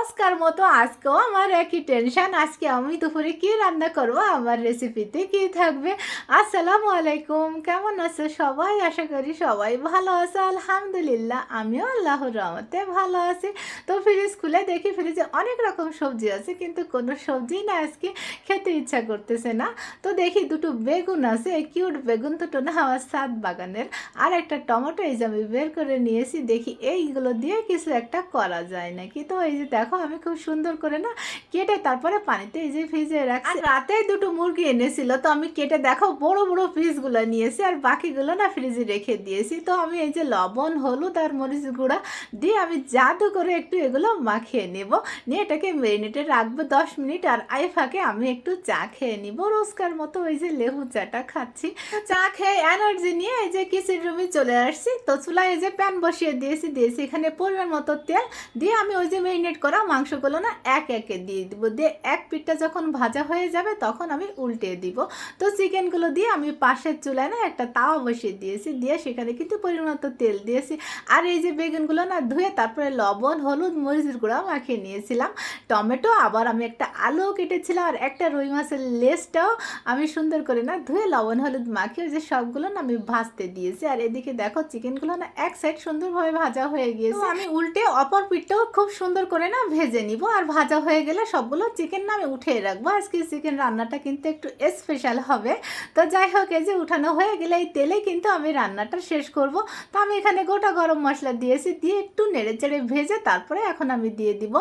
রোজকার মতো আজকেও আমার একই টেনশন আজকে আমি দুপুরে কি রান্না করব? আমার রেসিপিতে কি থাকবে? আসসালামু আলাইকুম। কেমন আছো সবাই? আশা করি সবাই ভালো আছে। আলহামদুলিল্লাহ, আমিও আল্লাহর রহমতে ভালো আছি। তো ফ্রিজ খুলে দেখি ফ্রিজে অনেক রকম সবজি আছে, কিন্তু কোনো সবজি না আজকে খেতে ইচ্ছা করতেছে না। তো দেখি দুটো বেগুন আছে কিউট বেগুন দুটো না আমার সাত বাগানের। আর একটা টমেটো এই যে আমি বের করে নিয়েছি, দেখি এইগুলো দিয়ে কিছু একটা করা যায় নাকি? তো এই যে দেখো আমি খুব সুন্দর করে না কেটে তারপরে পানিতে এই যে ফ্রিজে রাখছি। রাতে দুটো মুরগি এনেছিল, তো আমি কেটে দেখো বড় বড় পিসগুলো নিয়েছি আর বাকিগুলো না ফ্রিজে রেখে দিয়েছি। তো আমি এই যে লবণ, হলুদ আর মরিচ গুঁড়া দিয়ে আমি জাদু করে একটু এগুলো মাখিয়ে নেব। নিয়ে এটাকে মেরিনেটে রাখব দশ মিনিট আর আই ফাঁকে আমি একটু চা খেয়ে নিব। রোজকার মতো ওই যে লেবু চাটা খাচ্ছি। চা খেয়ে এনার্জি নিয়ে এই যে কিচেন রুমে চলে আসছি। তো চুলায় এই যে প্যান বসিয়ে দিয়েছি দিয়েছি এখানে পরিমাণ মতো তেল। দিয়ে আমি ওই যে মেরিনেট করা মাংসগুলো না এক একে দিয়ে দিব। দিয়ে এক পিঠটা যখন ভাজা হয়ে যাবে তখন আমি উল্টে দিব। তো চিকেনগুলো দিয়ে আমি পাশের চুলায় না একটা তাওয়া বসিয়ে দিয়েছি। দিয়ে সেখানে কিন্তু পরিমাণ মতো তেল দিয়েছি। আর এই যে বেগুনগুলো না ধুয়ে তারপরে লবণ, হলুদ, মরিচের গুঁড়া মাখিয়ে নিয়েছিলাম। টমেটো, আবার আমি একটা আলুও কেটেছিলাম। আর একটা রুই মাছের লেসটাও আমি সুন্দর করে না ধুয়ে লবণ, হলুদ মাখিয়ে যে সবগুলো না আমি ভাজতে দিয়েছি। আর এদিকে দেখো চিকেনগুলো না এক সাইড সুন্দরভাবে ভাজা হয়ে গিয়েছে। আমি উল্টে অপর পিঠটাও খুব সুন্দর করে না ভেজে নিব। আর ভাজা হয়ে গেলে সবগুলো চিকেন আমি উঠিয়ে রাখব। আজকে চিকেন রান্নাটা কিন্তু একটু স্পেশাল হবে। তো যাই হোক, এই যে উঠানো হয়ে গেলে এই তেলে কিন্তু আমি রান্নাটা শেষ করব। তো আমি এখানে গোটা গরম মশলা দিয়েছি, দিয়ে একটু নেড়ে চেড়ে ভেজে তারপরে এখন আমি দিয়ে দিব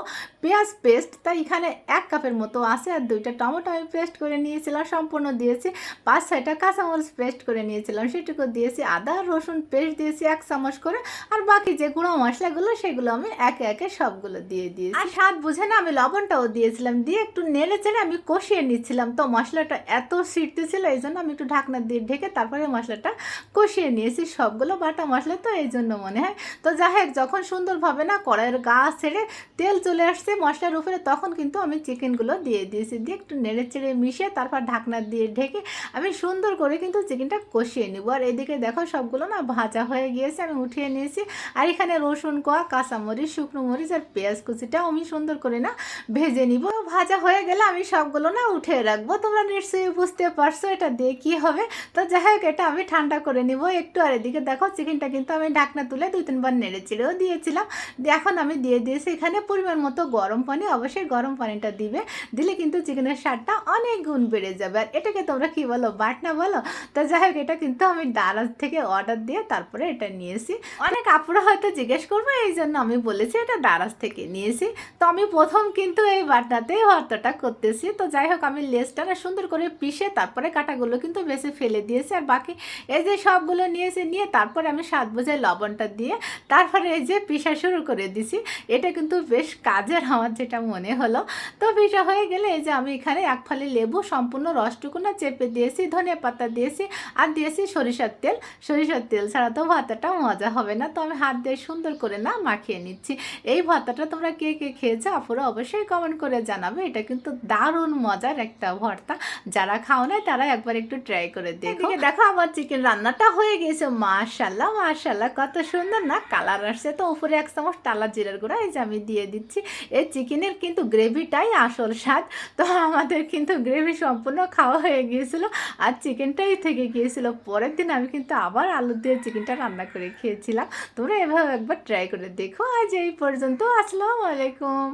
পেঁয়াজ পেস্ট তাই এখানে এক কাপের মতো আছে আর দুইটা টমেটো আমি পেস্ট করে নিয়েছিলাম, সম্পূর্ণ দিয়েছি। পাঁচ ছয়টা কাঁচামরিচ পেস্ট করে নিয়েছিলাম, সেটুকু দিয়েছি। আদা, রসুন পেস্ট দিয়েছি এক চামচ করে। আর বাকি যে গুঁড়ো মশলাগুলো, সেগুলো আমি একে একে সবগুলো দিয়ে দিয়েছি। আর স্বাদ বুঝে না আমি লবণটাও দিয়েছিলাম, দিয়ে একটু নেড়ে চেড়ে আমি কষিয়ে নিচ্ছিলাম। তো মশলাটা এত সিটতে ছিল, এই জন্য আমি একটু ঢাকনা দিয়ে ঢেকে তারপরে মশলাটা কষিয়ে নিয়েছি সবগুলো বাটা মশলা, তো এই জন্য মনে হয়। তো যাই হোক, যখন সুন্দরভাবে না কড়াইয়ের গা ছেড়ে তেল চলে আসছে মশলার উপরে, তখন কিন্তু আমি চিকেনগুলো দিয়ে দিয়েছি। দিয়ে একটু নেড়ে চেড়ে মিশিয়ে তারপর ঢাকনা দিয়ে ঢেকে আমি সুন্দর করে কিন্তু চিকেনটা কষিয়ে নিব। আর এদিকে দেখো সবগুলো না ভাজা হয়ে গিয়েছে, আমি উঠিয়ে নিয়েছি। আর এখানে রসুন কোয়া, কাঁচামরিচ, শুকনো মরিচ আর পেঁয়াজ কুচিটাও আমি সুন্দর করে না ভেজে নিব। ভাজা হয়ে গেলে আমি সবগুলো না উঠে রাখব। তোমরা নিশ্চয়ই বুঝতে পারছ এটা দিয়ে কী হবে। তো যাই হোক, এটা আমি ঠান্ডা করে নিব। একটু আর এদিকে দেখো, চিকেনটা কিন্তু আমি ঢাকনা তুলে দুই তিনবার নেড়ে চেড়েও দিয়েছিলাম। দিয়ে এখন আমি দিয়ে দিয়েছি এখানে পরিমাণ মতো গরম পানি। অবশ্যই গরম পানিটা দিবে। দিলে কিন্তু চিকেনের স্বাদটা অনেক গুণ বেড়ে যাবে। আর এটাকে তোমরা কি বলো বাটনা বলো? তো যাই হোক, এটা কিন্তু আমি দারাজ থেকে অর্ডার দিয়ে তারপরে এটা নিয়েছি। অনেক আপুরা হয়তো জিজ্ঞেস করব এই জন্য আমি বলেছি এটা দারাজ থেকে নিয়েছি। তো আমি প্রথম কিন্তু এই বাটনাতেই ভর্তাটা করতেছি। তো যাই হোক, আমি লেসটা না সুন্দর করে পিষে তারপরে কাটাগুলো কিন্তু বেশি ফেলে দিয়েছি। আর বাকি এই যে সবগুলো নিয়েছি, নিয়ে তারপরে আমি স্বাদ বোঝাই লবণটা দিয়ে তারপরে এই যে পিসা শুরু করে দিছি। এটা কিন্তু বেশ কাজের আমার যেটা মনে হলো। তো পিসা হয়ে গেলে এই যে আমি এখানে এক ফালি লেবু, সম্পূর্ণ রসটুকু না চেপে দিয়েছি ধনে পাতা দিয়েছি আর দিয়েছি সরিষার তেল। সরিষার তেল ছাড়া তো ভাতাটা মজা হবে না। তো আমি হাত দিয়ে সুন্দর করে না মাখিয়ে নিচ্ছি। এই ভাতাটা তোমরা কে কে খেয়েছো আপুরা অবশ্যই কমেন্ট করে জানাবে। এটা কিন্তু দারুণ মজার একটা ভর্তা। যারা খাও না তারা একবার একটু ট্রাই করে দেখো। দেখো। আমার চিকেন রান্নাটা হয়ে গেছে। মাশাল্লাহ মাশাল্লাহ কত সুন্দর। না কালার আসছে তো উপরে এক চামচ টালা জিরার গুঁড়া এই যে আমি দিয়ে দিচ্ছি। এই চিকেনের কিন্তু গ্রেভিটাই আসল স্বাদ। তো আমাদের কিন্তু গ্রেভি সম্পূর্ণ খাওয়া হয়ে গিয়েছিল আর চিকেনটাই থেকে গিয়েছিল। পরের দিন আমি কিন্তু আবার আলু দিয়ে চিকেনটা রান্না করে খেয়েছিলাম। তোমরা এভাবে একবার ট্রাই করে দেখো। আজ এই পর্যন্ত। আসসালামু আলাইকুম